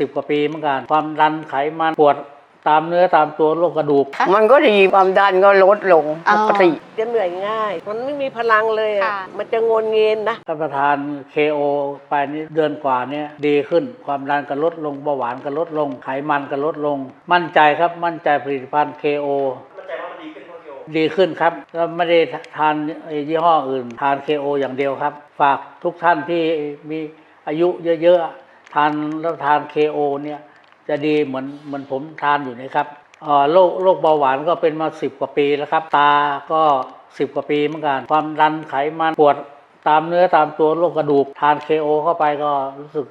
สิบกว่าปีเหมือนกัน ความดันไขมันปวดตามเนื้อตามตัวโรคกระดูกค่ะมันก็ดีความดันก็ลดลงอ๋อปกติจะเหนื่อยง่าย มันไม่มีพลังเลยอะค่ะ มันจะงนเงินนะถ้าประทาน KO ไปนี่เดือนกว่าเนี้ดีขึ้นความดันก็ลดลงเบาหวานก็ลดลง ไขมันก็ลดลง มั่นใจครับมั่นใจผลิตภัณฑ์ KO ดีขึ้นครับแล้วไม่ได้ทานไอ้ยี่ห้ออื่น ทาน KO อย่างเดียวครับ ฝากทุกท่านที่มีอายุเยอะๆทานแล้วทานเคโอเนี่ยจะดีเหมือนเหมือนผมทานอยู่นะครับโรคโรคเบาหวานก็เป็นมาสิบกว่าปีแล้วครับ ตาก็สิบกว่าปีเหมือนกัน ความดันไขมันปวดตามเนื้อตามตัวโรคกระดูกทานเคโอเข้าไปก็รู้สึก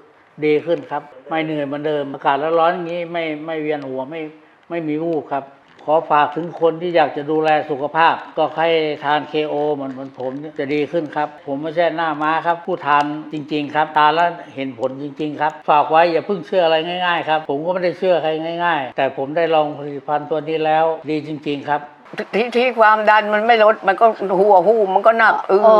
ดีขึ้นครับ ไม่เหนื่อยเหมือนเดิมอากาศร้อนๆอย่างนี้ไม่ไม่เวียนหัวไม่ไม่มีวูบครับ ขอฝากถึงคนที่อยากจะดูแลสุขภาพ ก็ให้ทาน KO เหมือนเหมือนผมจะดีขึ้นครับ ผมไม่ใช่หน้าม้าครับ ผู้ทานจริง ๆ ครับทานแล้วเห็นผลจริง ๆ ครับ ฝากไว้อย่าเพิ่งเชื่ออะไรง่ายๆครับผมก็ไม่ได้เชื่อใครง่าย ๆ แต่ผมได้ลองผลิตภัณฑ์ตัวนี้แล้วดีจริง ๆ ครับ ที่ที่ความดันมันไม่ลดมันก็หัวหูมันก็หนักอึ้งอ๋อ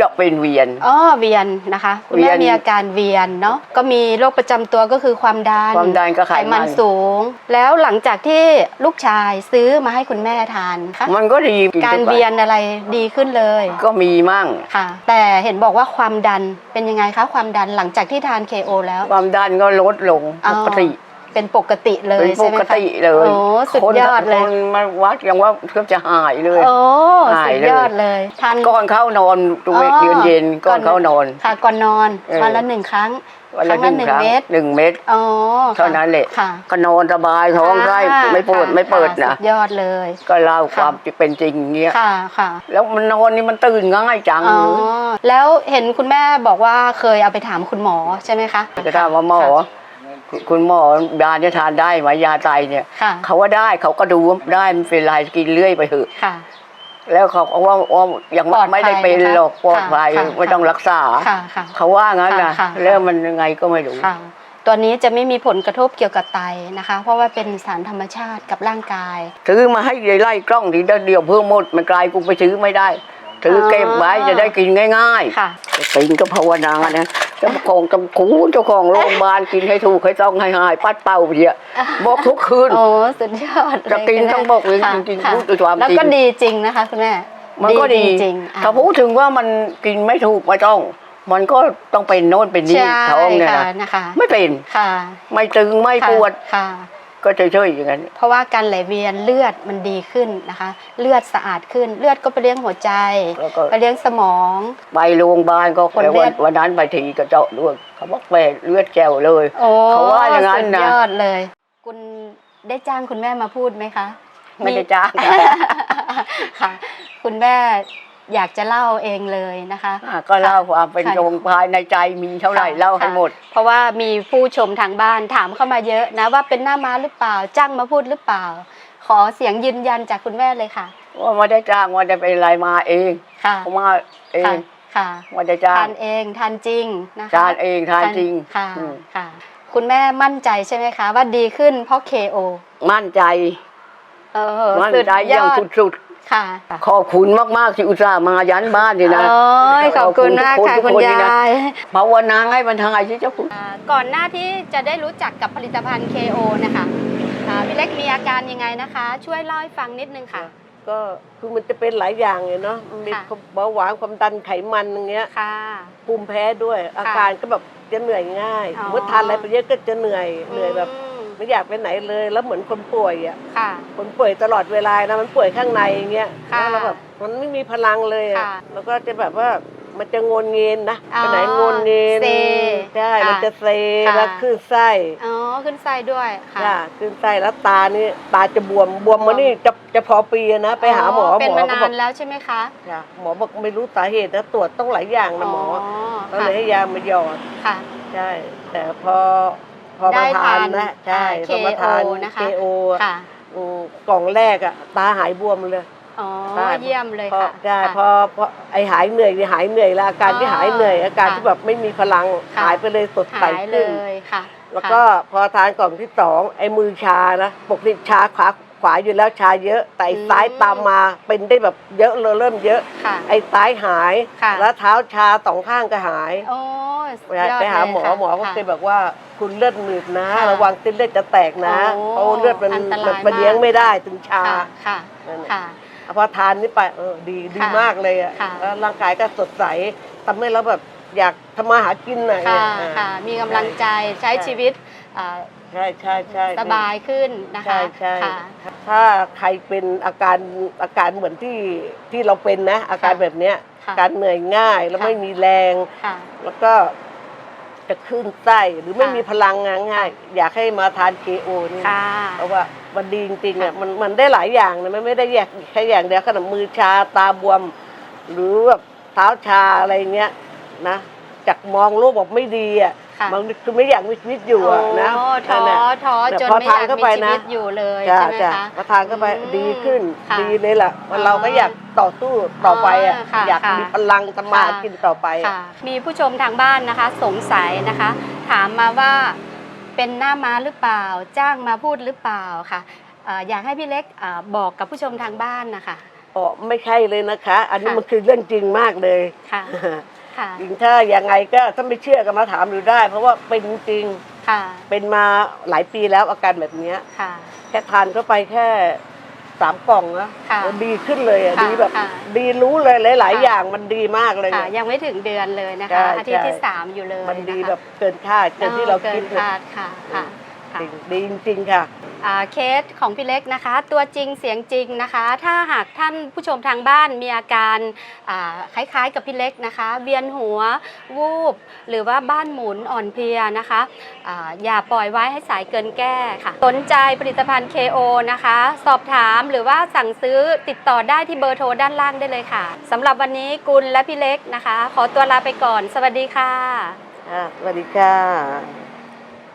จะเป็นเวียนอ๋อเวียนนะคะคุณแม่เวียนมีอาการเวียนเนาะก็มีโรคประจำตัวก็คือความดันความดันกับไขมันสูง แล้วหลังจากที่ลูกชายซื้อมาให้คุณแม่ทานคะมันก็ดีการเวียนอะไรดีขึ้นเลย ก็มีมั่งค่ะ แต่เห็นบอกว่าความดันเป็นยังไงคะความดันหลังจากที่ทาน KO แล้ว ความดันก็ลดลงอ๋อปกติ เป็นปกติเลยเป็นปใช่ไหมกคะติเลยโอ้สุดคนยอดเลยคนมาวัดยังว่าเกือบจะหายเลย โอ้หายสุดเลย ยอดเลยทาน ก่อนเข้านอนตัวเวทอ๋อ เย็นเย็นๆก่อนเข้านอน ค่ะก่อนนอนเออ วันละหนึ่งครั้ง วันคละรั้งหละนึ่งหนึ่คงรั้งเม็ด หนึ่งเม็ดอ๋อเท่านั้นแหละค่ะก็นอนสบายท้องไส้อ่าไม่ปวดค่ะไม่เปิดนะสุดยอดเลย ก็เล่าค่ะ ความที่เป็นจริงเงี้ยค่ะค่ะ แล้วมันนอนนี่มันตื่นง่ายจังอ๋อ แล้วเห็นคุณแม่บอกว่าเคยเอาไปถามคุณหมอใช่ไหมคะจะถามว่าหมอคุณ คุณหมอยาจะทานได้ไหมยาไตเนี่ย ค่ะเขาว่าได้เขาก็ดูว่าได้มันเป็นไรกินเรื่อยไปเถอะ ค่ะ แล้วเขาก็ว่าว่ายังปลอดภัยไม่ได้เป็นหรอกนะคะปลอดภัยค่ะ ไม่ต้องรักษา ค่ะค่ะ เขาว่างั้นนะค่ะค่ะ แล้วมันยังไงก็ไม่รู้ ค่ะตัวนี้จะไม่มีผลกระทบเกี่ยวกับไตนะคะ เพราะว่าเป็นสารธรรมชาติกับร่างกาย ซื้อมาให้ยายไล่กล้องทีเดียวเพิ่มหมดมันกลายกูไปซื้อไม่ได้ ซื้อเก็บไว้จะได้กินง่ายค่ะๆกินก็ภาวนานะ เจ้าของจำคูเจ้าของโรงพยาบาลกินให้ถูกให้ต้องให้หาย ปัดเป่าเพียบอกทุกคืนโอ้สุดยอดเลยจะกินคุณแม่ต้องบอกเลยค่ะจริงๆค่ะพูดด้วยความแล้วจริงก็ดีจริงนะคะคุณแม่มันก็ดีจริงๆอะถ้าพูดถึงว่ามันกินไม่ถูกไม่ต้อง มันก็ต้องเป็นโน่นเป็นนี่ใช่ท้องเนี่ยค่ะนะนะคะไม่เป็นค่ะไม่ตึงไม่ปวดค่ะ ก็เฉยๆอย่างนั้นเพราะว่าการไหลเวียนเลือดมันดีขึ้นนะคะ เลือดสะอาดขึ้น เลือดก็ไปเลี้ยงหัวใจ แล้วก็ ไปเลี้ยงสมอง ไปโรงพยาบาลก็ผลแล้วเลืวัอนดวันนั้นไปทีก็เจาะด้วยเขาบอกแปดเลือดแก้วเลย โอ้เขาว่าอย่างนั้นนะ สุดยอดเลย คุณได้จ้างคุณแม่มาพูดไหมคะ ไม่ได้จ้าง ค่ะ คุณแม่ อยากจะเล่าเองเลยนะคะอะก็เล่าความเป็นค่ะ โรงภายในใจมีเท่าไหร่ค่ะเล่าให้ค่ะหมด เพราะว่ามีผู้ชมทางบ้านถามเข้ามาเยอะนะว่าเป็นหน้าม้าหรือเปล่าจ้างมาพูดหรือเปล่า ขอเสียงยืนยันจากคุณแม่เลยค่ะ ว่าไม่ได้จ้างว่าจะเป็นอะไรมาเองค่ะเขามาเอค่ะงค่ะว่าจะจ้าทางนเองทานจริงนะคะ ทานเองทานจริงค่ะอืมค่ะ คุณแม่มั่นใจใช่ไหมคะ ว่าดีขึ้นเพราะ KO มั่นใจ เออมั่นสุดใจอย่างดสุด ค่ะๆขอบคุณมากๆที่อุตส่าห์มายันบ้านนี่นะโอ้ยขอบคุณมากขอบคุณทุกคนค่ะคุณทุกคนนี่นะยาย ภาวนาให้มันทางไอ้ที่เจ้าคุณ อ่าก่อนหน้าที่จะได้รู้จักกับผลิตภัณฑ์ KO นะคะอ่าพี่เล็กมีอาการยังไงนะคะ ช่วยเล่าให้ฟังนิดนึงค่ะ ก็คือมันจะเป็นหลายอย่างเลยเนาะมันมีค่ะ เบาหวานความดันไขมันอย่างเงี้ยค่ะ ภูมิแพ้ด้วย อาการก็แบบจะเหนื่อยง่ายอ๋อ เมื่อทานอะไรไปเยอะก็จะเหนื่อยเหนื่อยแบบ ม ไม่อยากไปไหนเลย แล้วเหมือนคนป่วยอะค่ะ คนป่วยตลอดเวลานะมันป่วยข้างในอย่างเงี้ยค่ะแล้วแบบมันไม่มีพลังเลยอะค่ะแล้วก็จะแบบว่ามันจะงนเงินนะอ๋อไปไหนงนเงินเซใช่ค่ะมันจะเซค่ะ แล้วขึ้นไส้อ๋อขึ้นไส้ด้วยค่ะจ้ะขึ้นไส้แล้วตานี่ตาจะบวมบวมมานี่จะจะพอปีอะนะไปหาหมอเป็นหมอมาก็นาบอกนแล้วใช่ไหมคะจ้ะหมอบอกไม่รู้สาเหตุนะตรวจต้องหลายอย่างนะหมอก็ค่ะเลยให้ยามาหยอด ค่ะ ใช่ แต่พอ พอได้มาทานทานนะใช่อ่าพอมาทาน KO นะคะ KO อะค่ะอืมกล่องแรกอะตาหายบวมเลย อ๋อใช่ เยี่ยมเลยพอค่ะใช่ค่ะ พอพอไอหายเหนื่อยนี่หายเหนื่อยแล้วอาการที่อ๋อหายเหนื่อย อาการค่ะที่แบบไม่มีพลังค่ะ หายไปเลยสดใสหายเลขึ้น ยค่ะแล้วก็พอทานกล่องที่สองไอ้มือชานะปกติชาขวาขวาอยู่แล้วชาเยอะ แต่ไอ้อืม ซ้ายตามมาเป็นได้แบบเยอะเลยเริ่มเยอะ ค่ะ ไอ้ซ้ายหาย ค่ะ แล้วเท้าชาสองข้างก็หาย โอ้สุดยอดไปหาหมอเลยค่ะหมอก็ค่ะเคยบอกว่า คุณเลือดหนืดนะ ค่ะระวังเส้นเลือดจะแตกนะโอ้เพราะเลือดมันอันตรายมันมันมาก เลี้ยงไม่ได้ถึงชา ค่ะค่ะนั่นน่ะ ค่ะ พอทานนี่ไปเออดีดีค่ะมากเลยอะค่ะ แล้วร่างกายก็สดใสทำให้เราแบบอยากทำมาหากินหน่อยค่ะอ่า ค่ะ มีกำลังใจใช้ชีวิตอ่าใช่ใช่ใช่สบายขึ้นนะคะใช่ใช่ค่ะ ถ้าใครเป็นอาการอาการเหมือนที่ที่เราเป็นนะ อาการค่ะแบบเนี้ยค่ะ การเหนื่อยง่ายแล้วค่ะไม่มีแรง ค่ะ แล้วก็ จะขึ้นไส้หรือไม่ค่ะมีพลังงานง่ายอยากให้มาทานเคโอนี่ค่ะ เพราะว่ามันดีจริงๆอะค่ะมันมันได้หลายอย่างนะมันไม่ได้แยกแค่อย่างเดียวขนาดมือชาตาบวม หรือแบบเท้าชาอะไรเงี้ยนะจากมองโลกแบบไม่ดีอะ ค่ะมันคือไม่อยากมีชีวิตอยู่อะนะโอ้ท้อนั่นน่ะท้อแต่จนพอไม่อทานยากเข้ามีไปชีนะวิตอยู่เลยจ้าใช่ไหมจ้าคะพอทานเข้าไปอืมดีขึ้นค่ะดีเลยล่ะมันเราก็อยากต่อสู้ต่อไปอะอ๋อค่ะอยากค่ะมีพลังทำมาหาค่ะกินต่อไปอะค่ะมีผู้ชมทางบ้านนะคะ สงสัยนะคะ ถามมาว่าเป็นหน้าม้าหรือเปล่า จ้างมาพูดหรือเปล่าค่ะเอ่ออยากให้พี่เล็กเอ่อบอกกับผู้ชมทางบ้านนะคะอ๋อไม่ใช่เลยนะคะ อันนี้ค่ะมันคือเรื่องจริงมากเลยค่ะ ค่ะ จริงถ้ายังไงก็ถ้าไม่เชื่อก็มาถามดูได้ เพราะว่าเป็นจริงค่ะ เป็นมาหลายปีแล้วอาการแบบเนี้ยค่ะ แค่ทานเข้าไปแค่สามกล่องนะค่ะดีขึ้นเลยอะค่ะดีแบบ ค่ะดีรู้เลยหลาย ๆ ค่ะ อย่างมันดีมากเลยค่ะเนี่ยยังไม่ถึงเดือนเลยนะใช่คะอาทิตย์ที่ใช่สามอยู่เลยมันดีะคะแบบเกินคาดเกินที่เราคิดเกินเลยคาดค่ะค่ะ ค่ะ จริงดีจริงๆค่ะ อ่าเคสของพี่เล็กนะคะ ตัวจริงเสียงจริงนะคะ ถ้าหากท่านผู้ชมทางบ้านมีอาการอ่าคล้ายๆกับพี่เล็กนะคะ เวียนหัววูบ หรือว่าบ้านหมุนอ่อนเพลียนะคะอาอย่าปล่อยไว้ให้สายเกินแก้ค่ะ สนใจผลิตภัณฑ์ KO นะคะ สอบถามหรือว่าสั่งซื้อติดต่อได้ที่เบอร์โทรด้านล่างได้เลยค่ะสำหรับวันนี้กุลและพี่เล็กนะคะ ขอตัวลาไปก่อน สวัสดีค่ะ อ่าสวัสดีค่ะ